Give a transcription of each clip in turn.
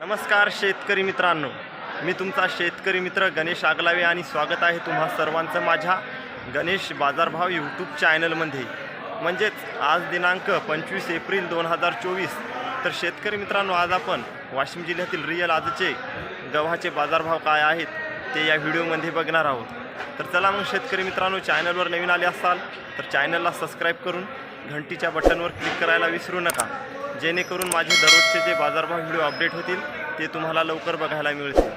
नमस्कार शेतकरी मित्रांनो. मी तुमचा शेतकरी मित्र गणेश आगलावे आणि स्वागत आहे तुम्हा सर्वांचं माझ्या गणेश बाजारभाव यूट्यूब चॅनलमध्ये म्हणजेच आज दिनांक पंचवीस एप्रिल दोन हजार चोवीस. तर शेतकरी मित्रांनो आज आपण वाशिम जिल्ह्यातील रिअल आजचे गव्हाचे बाजारभाव काय आहेत ते या व्हिडिओमध्ये बघणार आहोत. तर चला मग शेतकरी मित्रांनो चॅनलवर नवीन आले असाल तर चॅनलला सबस्क्राईब करून घंटीच्या बटनवर क्लिक करायला विसरू नका. जेणेकरून माझे दररोजचे जे बाजारभाव व्हिडिओ अपडेट होतील ते तुम्हाला लवकर बघायला मिळतील.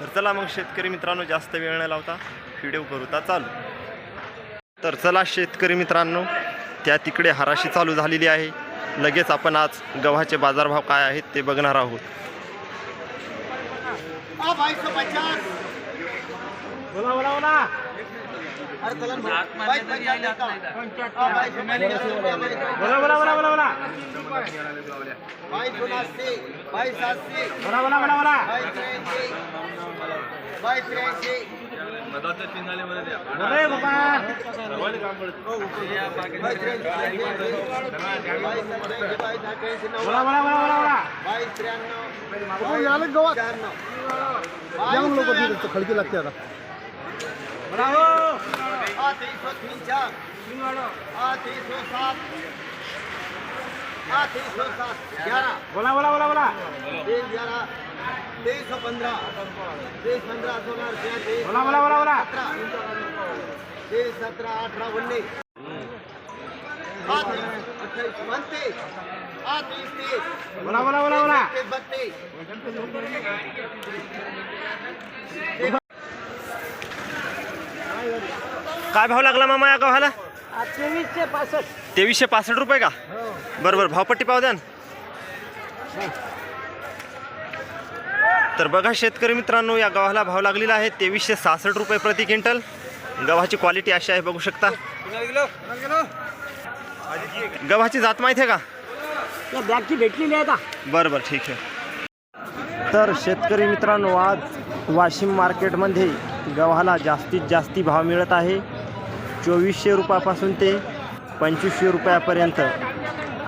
तर चला मग शेतकरी मित्रांनो जास्त वेळ न लावता व्हिडिओ करूता चालू. तर चला शेतकरी मित्रांनो त्या तिकडे हराशी चालू झालेली आहे. लगेच आपण आज गव्हाचे बाजारभाव काय आहेत ते बघणार आहोत. बोला बोला बोला. बोला बोला बोला बोला बोला बाई दोनशे बाई सातशे बोला बोला बोला बोला बाई त्र्याऐंशी बाई त्र्याऐंशी मधाच्या चिन्हाले मध्ये द्या अरे बाबा सर्वांनी काम पडत बोला बोला बोला बोला बोला बाई त्र्याण्णव याला गवा चार नऊ लोक खडकी लागते आता बढ़ाओ आठ एक सौ तीन चार। सात। आठ सात। ग्यारह। बोला बोला बोला बोला। एक ग्यारह। तेईस सौ पंद्रह। तेईस पंद्रह सोलह रुपया तेईस। बोला बोला बोला बोला। तेईस सत्रह अठारह उन्नीस। अट्ठाईस बोला बोला बोला बोला। काय भाव लागला मामा या गव्हाला? तेवीसशे पासष्ट. तेवीसशे पासष्ट रुपये का? बरं बरं भावपट्टी पाव द्या ना. तर बघा शेतकरी मित्रांनो या गव्हाला भाव लागलेला आहे तेवीसशे सहासष्ट रुपये प्रति क्विंटल. गव्हाची क्वालिटी अशी आहे बघू शकता. गव्हाची जात माहिती आहे का? बॅगची भेटलेली आहे का बरं बरं ठीक आहे. तर शेतकरी मित्रांनो आज वाशिम मार्केटमध्ये गव्हाला जास्तीत जास्ती भाव मिळत आहे. चोवीसशे रुपयापासून ते पंचवीसशे रुपयापर्यंत.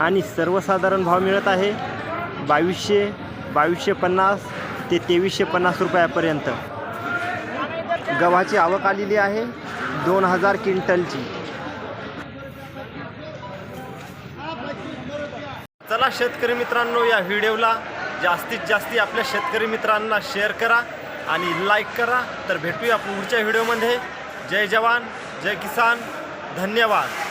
आणि सर्वसाधारण भाव मिळत आहे बावीसशे बावीसशे पन्नास ते तेवीसशे पन्नास रुपयापर्यंत. गव्हाची आवक आलेली आहे दोन हजार क्विंटलची. चला शेतकरी मित्रांनो या व्हिडिओला जास्तीत जास्त आपल्या शेतकरी मित्रांना शेअर करा आणि लाईक करा. तर भेटूया पुढच्या व्हिडिओमध्ये. जय जवान. जय किसान धन्यवाद.